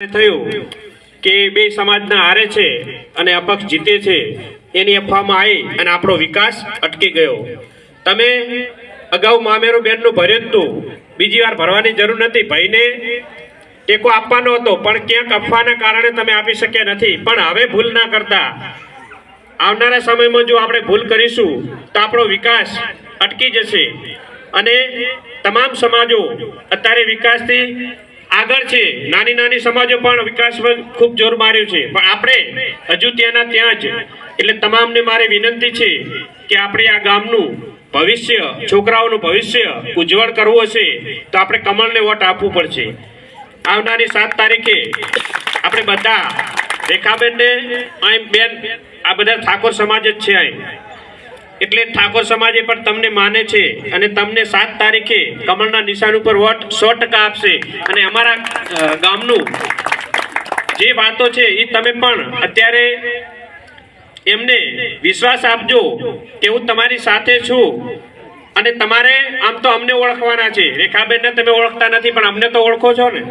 થયું કે બે સમાજના હારે છે અને અપક્ષ જીતે છે, એની અફવામાં આવી અને આપણો વિકાસ અટકી ગયો. તમે અગાઉ મામેરું બેનનું ભર્યું હતું. બીજી વાર ભરવાની જરૂર નથી. ભાઈને ટેકો આપવાનો હતો, પણ ક્યાંક અફવાના કારણે તમે આપી શક્યા નથી. પણ હવે ભૂલ ના કરતા. આવનારા સમયમાં જો આપણે ભૂલ કરીશું, તો આપણો વિકાસ અટકી જશે. અને તમામ સમાજો અત્યારે વિકાસથી આગળ છે. નાની નાની સમાજો પણ વિકાસમાં ખૂબ જોર માર્યું છે. પણ આપણે હજુ ત્યાંના ત્યાં જ. એટલે તમામને મારી વિનંતી છે કે આપણે આ ગામનું ભવિષ્ય, છોકરાઓનું ભવિષ્ય ઉજ્જવળ કરવું હશે તો આપણે કમળને વોટ આપવું પડશે. આવનારી સાત તારીખે આપણે બધા રેખાબેનને અહીં બેન, આ બધા ઠાકોર સમાજ જ છે અહીં. એટલે ઠાકોર સમાજે પણ તમને માને છે અને તમને સાત તારીખે કમળના નિશાન ઉપર વોટ સો ટકા આપશે. અને અમારા ગામનું જે વાતો છે એ તમે પણ અત્યારે એમને વિશ્વાસ આપજો કે હું તમારી સાથે છું. અને તમારે આમ તો અમને ઓળખવાના છે. રેખાબેનને તમે ઓળખતા નથી, પણ અમને તો ઓળખો છો ને?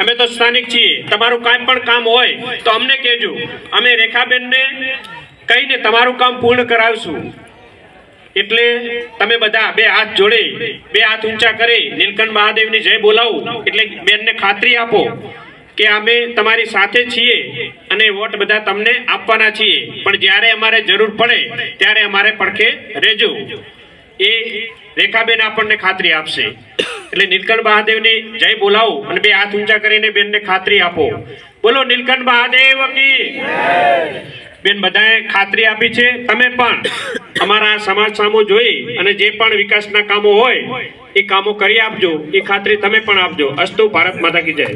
અમે તો સ્થાનિક છીએ. તમારું કાંઈ પણ કામ હોય તો અમને કહેજો. અમે રેખાબેનને કહીને તમારું કામ પૂર્ણ કરાવશું. એટલે તમે બધા બે હાથ જોડે, બે હાથ ઊંચા કરી નીલકંઠ મહાદેવની જય બોલાવું. એટલે બેનને ખાતરી આપો કે અમે તમારી સાથે છીએ અને વોટ બધા તમને આપવાના છીએ. પણ જ્યારે અમારે જરૂર પડે, ત્યારે અમારે પડખે રહેજો. એ રેખાબેન આપણને ખાતરી આપશે. એટલે નીલકંઠ મહાદેવને જય બોલાવો અને બે હાથ ઊંચા કરીને બેનને ખાતરી આપો. બોલો, નીલકંઠ મહાદેવ બેન, બધાએ ખાતરી આપી છે. તમે પણ અમારા સમાજ સામુ જોઈ અને જે પણ વિકાસના કામો હોય, એ કામો કરી આપજો. એ ખાતરી તમે પણ આપજો. અસ્તુ ભારત માતા કી જય.